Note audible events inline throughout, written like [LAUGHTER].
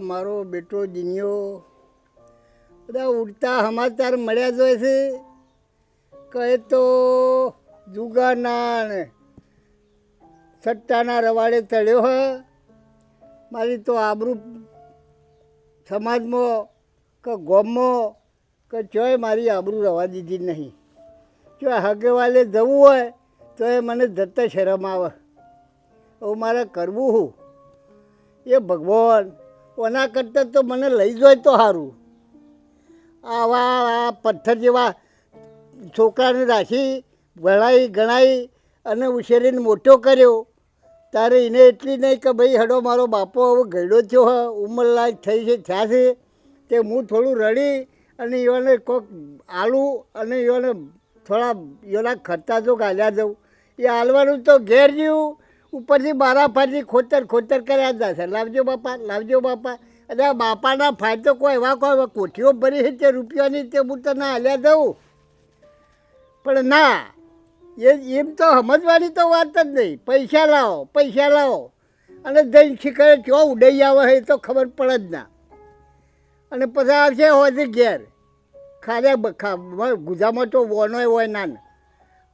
મારો બેટો, જીન્યો, બધા ઉડતા સમાચાર મળ્યા જ હોય છે. કહે તો જુગાના સટ્ટાના રવાડે ચડ્યો હ. મારી તો આબરૂ સમાજમાં કે ગોમમાં કે ચોય મારી આબરૂ રવા દીધી નહીં. જો હગેવાલે જવું હોય, તો એ મને જતા શરમ આવે. હવે મારે કરવું હું? એ ભગવાન ઓના કરતાં તો મને લઈ જાય તો સારું આવા આ પથ્થર જેવા છોકરાને રાખી ભણાઈ ગણાઈ અને ઉછેરીને મોટો કર્યો. તારે એને એટલી નહીં કે ભાઈ હડો મારો બાપો હવે ગયડો થયો હ ઉંમરલાયક થઈ છે, થયા છે તે હું થોડું રડી અને એવાને કોક આલું અને એવાને થોડા એના ખર્ચા જો ગાલ્યા જવું એ હાલવાનું તો ઘેર જેવું ઉપરથી મારા ફાટી ખોતર ખોતર કર્યા જ છે લાવજો બાપા લાવજો બાપા. અને આ બાપાના ફાયદો કોઈ એવા કોઈ કોઠીઓ ભરી છે તે રૂપિયાની તે હું તને હાલ્યા દઉં? પણ ના, એ એમ તો સમજવાની તો વાત જ નહીં. પૈસા લાવો પૈસા લાવો. અને દઈ શીખરે ચો ઉડાઈ આવે એ તો ખબર પડે જ ના. અને પછી આવશે હોય ઘેર. ખાલે ગુજામાં તો વોનો હોય ના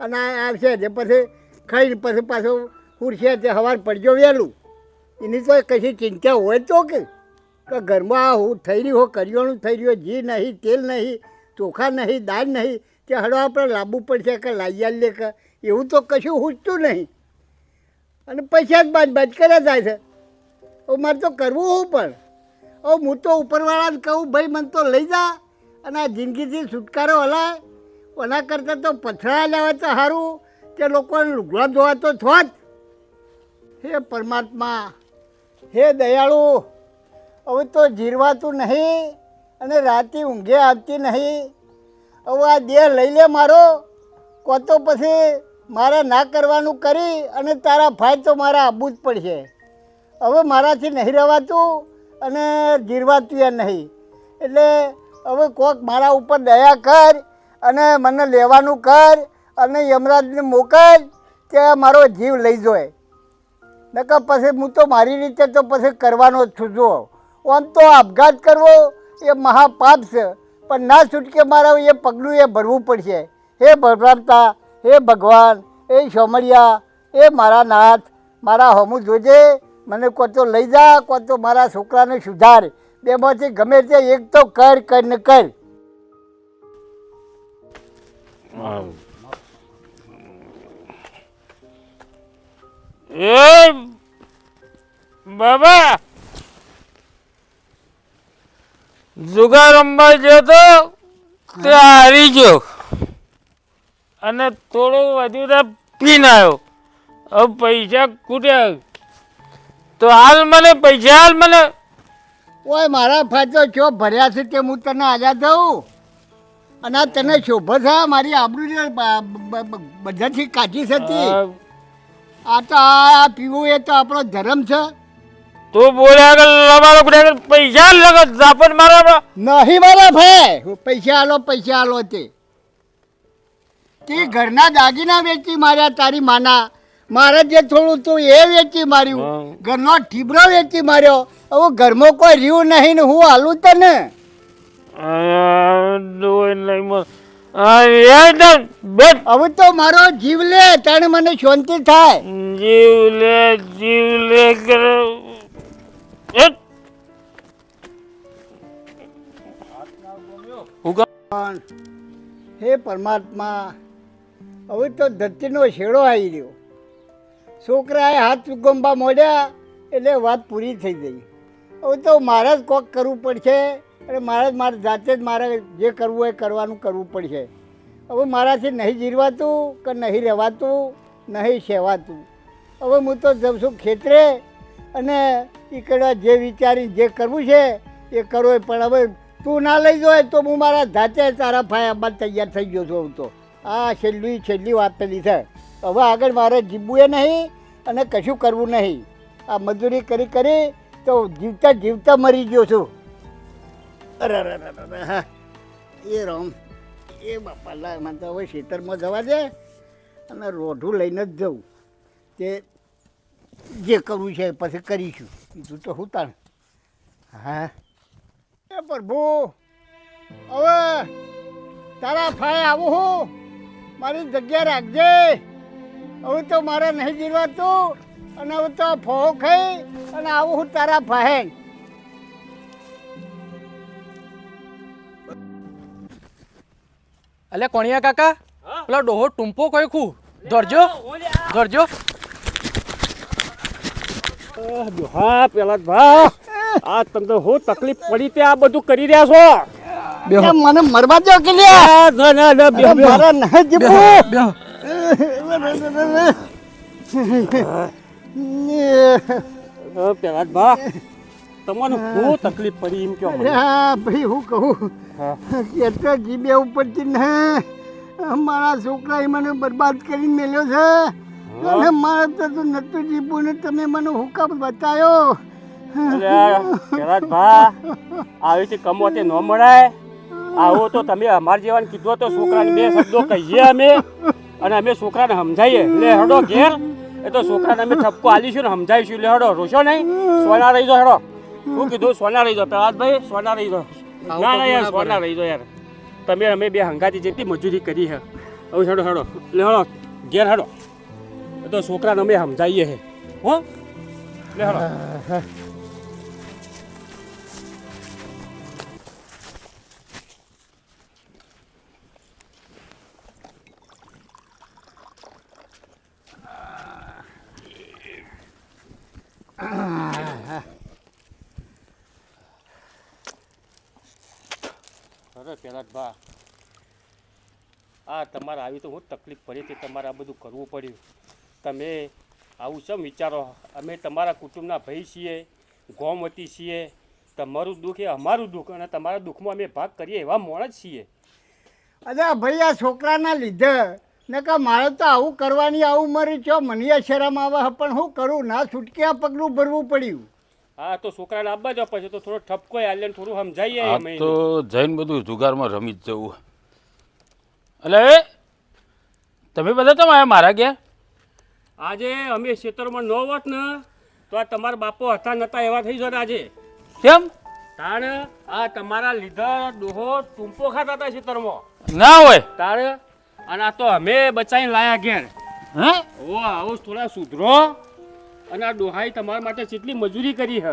અને આવશે તે પછી ખાઈને પછી પાછો ઉડશે તે સવાર પડજો વહેલું એની તો કશી ચિંતા હોય તો કે? ઘરમાં આ હું થઈ રહ્યું હો કરિયાણું થઈ રહ્યું, ઘી નહીં, તેલ નહીં, ચોખા નહીં, દાળ નહીં, તે હળો આપણે લાવવું પડશે કે લાવી લે કે? એવું તો કશું હૂંચતું નહીં. અને પૈસા જ બાજ બાજ કર્યા જાય છે. હવે મારે તો કરવું હું પણ? હવે હું તો ઉપરવાળાને કહું, ભાઈ, મને તો લઈ જા. અને આ જિંદગીથી છુટકારો હલાય. એના કરતાં તો પથરા લેવા તો સારું. તે લોકોને લુગડા ધોવા તો થોત. હે પરમાત્મા, હે દયાળુ, હવે તો જીરવાતું નહીં અને રાતે ઊંઘે આવતી નહીં. હવે આ દેહ લઈ લે મારો કો તો પછી મારે ના કરવાનું કરી અને તારા ભાઈ તો મારા આવવું જ પડશે. હવે મારાથી નહીં રહેવાતું અને જીરવાતું એ નહીં. એટલે હવે કોક મારા ઉપર દયા કર અને મને લેવાનું કર અને યમરાજને મોકલ કે મારો જીવ લઈ જાય. નકર પછી હું તો મારી રીતે તો પછી કરવાનો જ છું, જુઓ. આમ તો આપઘાત કરવો એ મહાપાપ છે, પણ ના છૂટકે મારા એ પગલું એ ભરવું પડશે. હે ભરભરામતા હે ભગવાન, એ સોમળિયા એ મારા નાથ, મારા હમું જોજે, મને કો તો લઈ જા, કો તો મારા છોકરાને સુધાર. બેમાંથી ગમે તે એક તો કર કર ને કર. એ બાબા. જુગાર રમવા ગયો તો તે હારી ગયો. અને થોડું વધુ તો પીને આવ્યો. હવે પૈસા કૂટ્યા તો હાલ મને પૈસા હાલ મને. ઓય મારા ફાજો ચો ભર્યા છે તે હું તને આજા દઉં? અને આ તને શોભો છે મારી આબરૂ બધાથી કાઢી હતી આ તો આ પીવું એ તો આપણો ધર્મ છે. તું બોલ્યા આગળ પૈસા લગત ઝાપટ મારા નહીં મારા ભાઈ પૈસા આલો પૈસા આલો તે. તે ઘરના દાગીના વેચી માર્યા તારી માના. મારે જે થોડું તું એ વેચી માર્યું. ઘરનો ઠીબરો વેચી માર્યો. હવે ઘરમાં કોઈ રહ્યું નહીં ને હું હાલું તને. બેટ હવે તો મારો જીવ લે તને મને શાંતિ થાય. જીવ લે જીવ લે કરે. હે પરમાત્મા હવે તો ધરતીનો છેડો આવી રહ્યો. છોકરાએ હાથ ગોંબા મોડ્યા એટલે વાત પૂરી થઈ ગઈ. હવે તો મારે જ કોક કરવું પડશે. અને મારે મારે જાતે જ મારે જે કરવું હોય એ કરવાનું કરવું પડશે. હવે મારાથી નહીં જીરવાતું કે નહીં રહેવાતું, નહીં સેવાતું. હવે હું તો જઉં છું ખેતરે અને ઈકડા જે વિચારી જે કરવું છે એ કરો. પણ હવે તું ના લઈ જાય તો હું મારા જાતે તારા આબા તૈયાર થઈ ગયો છું હું તો. આ છેલ્લી છેલ્લી વાત પેલી છે. હવે આગળ મારે જીવવું એ નહીં અને કશું કરવું નહીં. આ મજૂરી કરી કરી તો જીવતા જીવતા મરી ગયો છું. અરે અરે અરે હા. એ રામ, એ બાપા લા મને તો હવે ખેતરમાં જવા દે અને રોઢું લઈને જ જવું તે જે કરવું છે પછી કરીશું. બીજું તો હું તાણ. હા. એ પ્રભુ, હવે તારા ફાય આવું હું. મારી જગ્યા રાખજે. હવે તો મારે નહીં જીરવાતું. અને હવે તો ફો ખાઈ અને આવું હું તારા ફાહે અલે કોણિયા કાકા? પેલો ડોહો ટૂંપો કોઈ ખું? ધરજો. ધરજો. હા પેલા ભા આ તમને હું તકલીફ પડી તે આ બધું કરી રહ્યા છો. બેહો. મને મરવા દો કે લ્યા? ના ના ના બેહો. મારા ના જીવવું બેહો [LAUGHS] પેલા ભા તમને બહુ તકલીફ પડી એમ કહો મને. ભાઈ હું કહું. તો જીબે ઉપરથી ને મારા છોકરાએ મને બરબાદ કરી મેલ્યો છે. અને મારે તો તું નતું જીબું ને તમે મને હુકમ બતાયો. આવી રીતે કમોતે ન મળાય આવો તો તમે અમાર જેવાને કીધું તો છોકરાને બે શબ્દો કહીએ અમે. અને અમે છોકરાને સમજાવીએ લે હડો ઘેર. એ તો છોકરાને અમે ઠપકો આલીશું ને સમજાવીશું. લે હડો રોશો નહીં. સોના રહી જો હેડો. હું કીધું સોના રહી જાઓ પ્રહલાદભાઈ સોના રહી જાઓ. ના ના યાર સોના રહી જાઓ યાર. તમે અમે બે હંગાતી જેટલી મજૂરી કરી હે. હવે હેડો હેડો. લે હેડો. ઘેર હેડો. તો છોકરાને અમે સમજાવીએ હે. હો? લે હેડો. અરે પેલા આ તમારે આવી તો હું તકલીફ પડી હતી તમારે આ બધું કરવું પડ્યું. તમે આવું શેમ વિચારો. અમે તમારા કુટુંબના ભાઈ છીએ, ગોમતી છીએ. તમારું દુઃખ એ અમારું દુઃખ અને તમારા દુઃખમાં અમે ભાગ કરીએ એવા મોણ જ છીએ. અરે ભાઈ આ છોકરાના લીધે. નકા મારે તો આવું કરવાની આવું મરી છો મને શરમ આવે પણ હું કરું? ના છૂટકે આ પગલું ભરવું પડ્યું. હા તો છોકરાને આપવા જ પછી તો થોડો ઠપકો ને થોડું સમજાઈએ આ તો જઈને બધું જુગારમાં રમી જ જવું. એટલે તમે બધા તમે મારા ગયા આજે અમે ક્ષેત્રમાં ન હોત ને તો આ તમારા બાપો હતા નતા એવા થઈ જતા આજે. કેમ? તાણ આ તમારા લીધા ડોહો ટૂંપો ખાતા હતા ક્ષેત્રમાં ના હોય. તારે અને આ તો અમે બચાવીને લાયા ઘેર. હે? ઓ આવું થોડા સુધરો. અને આ ડોહાઈ તમારા માટે કેટલી મજૂરી કરી હ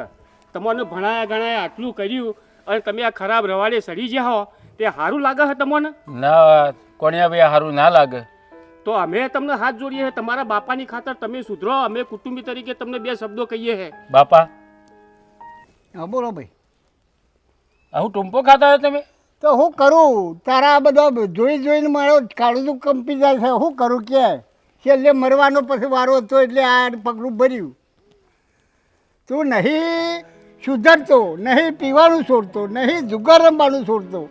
તમને ભણાયા ગણાયા આટલું કર્યું અને તમે આ ખરાબ રવાડે સડી જ્યા હો તે સારું લાગે છે તમને? ના કોણિયા ભાઈ સારું ના લાગે. તો અમે તમને હાથ જોડીએ તમારા બાપાની ખાતર તમે સુધરો અમે કુટુંબી તરીકે તમને બે શબ્દો કહીએ હે. બાપા. હા બોલો ભાઈ. આવું ટૂંપો ખાતા હતા તમે? તો હું કરું? તારા આ બધા જોઈ જોઈને મારો કાળું કંપી જાય છે. શું કરું કે? છેલ્લે મરવાનો પછી વારો હતો એટલે આ પગલું ભર્યું. તું નહીં સુધરતો, નહીં પીવાનું છોડતો, નહીં જુગાર રમવાનું છોડતો.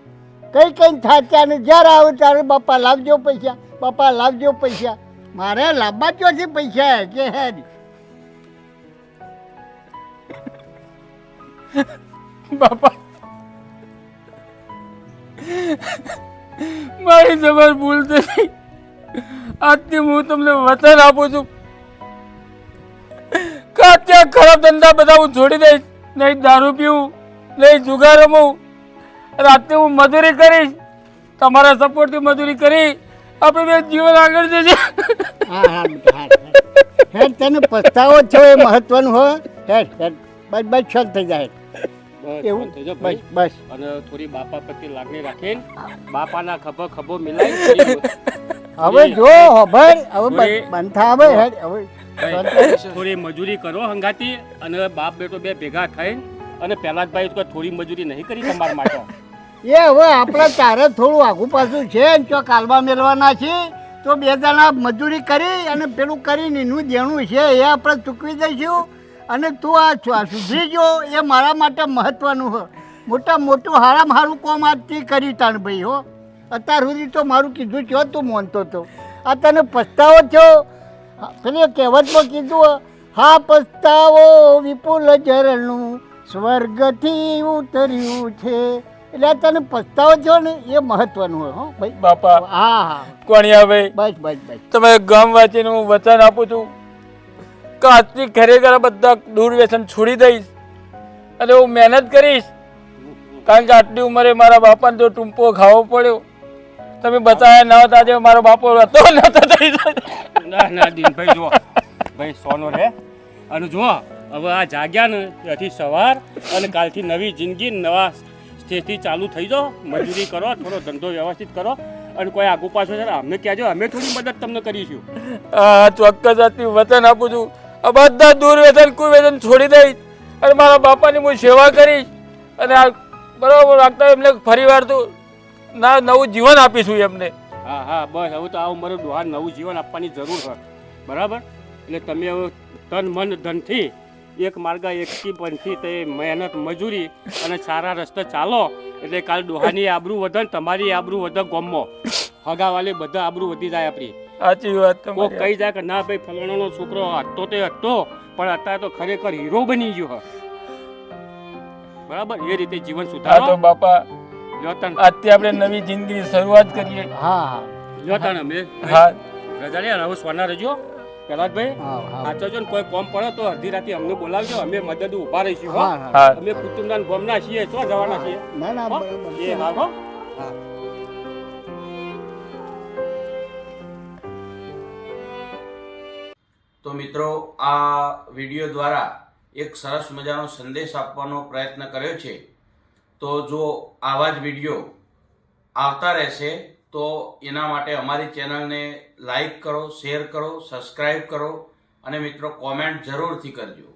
કંઈ કંઈ થાચ્યા ને જ્યારે આવે ત્યારે બાપા લાવજો પૈસા, બાપા લાવજો પૈસા. મારે લાવવા ચોથી પૈસા કે હે [LAUGHS] બાપા. મારી જબર ભૂલ થઈ આજથી હું તમને વચન આપું છું. કે અત્યારે ખરાબ ધંધા બધા હું છોડી દઈશ. નહીં દારૂ પીવું નહીં જુગાર રમું. રાતે હું મજૂરી કરીશ. તમારા સપોર્ટથી મજૂરી કરી આપણે બે જીવન આગળ જશે. હા હા હા, હા. હેડ તને પસ્તાવો છો એ મહત્વનું હોય હેડ હેડ. બસ બસ છલ થઈ જાય બસ, એવું? થઈ જાઓ બસ બસ. અને થોડી બાપા પ્રત્યે લાગણી રાખીને બાપાના ખભો ખભો મિલાઈ હવે જો હવે થોડી- બંધ- હવે હવે થોડી મજૂરી કરો હંગાતી અને બાપ બેટો બે ભેગા થઈ અને પહેલા જ ભાઈ તો થોડી મજૂરી નહીં કરી તમારા માટે. એ હવે આપણે તારે થોડું આગું પાછું છે ને તો કાલવા મેળવાના છે તો બે જણા મજૂરી કરી અને પેલું કરીને એનું દેણું છે એ આપણે ચૂકવી દઈશું. અને તું આ સુધરી જો એ મારા માટે મહત્વનું મોટા મોટું હારામ હારું કોમ આજથી કરી તાણ ભાઈ હો. અત્યાર સુધી તો મારું કીધું છો તું માનતો હતો આ તને પસ્તાવો થયો? પેલી કહેવતમાં કીધું હા પસ્તાવો વિપુલ ચરણનું સ્વર્ગથી ઉતર્યું છે. એટલે તને પસ્તાવો છો ને એ મહત્વનું હોય હો ભાઈ. બાપા. હા હા. કોણિયા ભાઈ બસ બસ બસ. તમે ગામ વાંચીને હું વચન આપું છું કે આજથી ખરેખર બધા દૂર વ્યસન છોડી દઈશ અને હું મહેનત કરીશ. કારણ કે આટલી ઉંમરે મારા બાપાને તો ટૂંપો ખાવો પડ્યો. તમે બતાવ્યા ના હતા જે મારો બાપો હતો નતો થઈ. ના ના દિનભાઈ જો ભાઈ સોનો રે અને જો હવે આ જાગ્યા ને ત્યાંથી સવાર અને કાલથી નવી જિંદગી નવા સ્થિતિ ચાલુ થઈ જાઓ. મજૂરી કરો થોડો ધંધો વ્યવસ્થિત કરો અને કોઈ આગુ પાછો છે અમને કહેજો અમે થોડી મદદ તમને કરીશું. ચોક્કસ હતી વચન આપું છું. આ બધા દૂર વેતન કોઈ છોડી દઈશ અને મારા બાપાની હું સેવા કરીશ. અને આ બરાબર રાખતા એમને ફરી વાર તો ના નવું જીવન આપીશું એમને. હા હા બસ હવે તો આ ઉંમરે દોહા નવું જીવન આપવાની જરૂર છે બરાબર? એટલે તમે હવે તન મન ધનથી એક માર્ગા એકથી પંથી તે મહેનત મજૂરી અને સારા રસ્તે ચાલો. એટલે કાલ ડોહાની આબરૂ વધે ને તમારી આબરૂ વધે ગોમો. હગાવાલે બધા આબરૂ વધી જાય આપણી સાચી વાત કોક કહી જાય કે ના ભાઈ ફલાણાનો છોકરો હતો તે હતો પણ અત્યારે તો ખરેખર હીરો બની ગયો હ. બરાબર? એ રીતે જીવન સુધારો. બાપા આજથી આપણે નવી જિંદગીની શરૂઆત કરીએ. હા હા. તન અમે. હા. રજા લે હવે સોના રજો પ્રહલાદભાઈ હા હા. સાચો ને કોઈ કોમ પડે તો અડધી રાતે અમને બોલાવજો. અમે મદદ ઊભા રહીશું અમે કુટુંબના ને ગોમના છીએ તો જવાના છીએ. ના ના એ હા. હો. તો મિત્રો આ વીડિયો દ્વારા એક સરસ મજાનો સંદેશ આપવાનો પ્રયત્ન કર્યો છે. તો જો આવા જ વીડિયો આવતા રહેશે, તો એના માટે અમારી ચેનલને લાઈક કરો, શેર કરો સબસ્ક્રાઈબ કરો અને મિત્રો કોમેન્ટ જરૂરથી કરજો.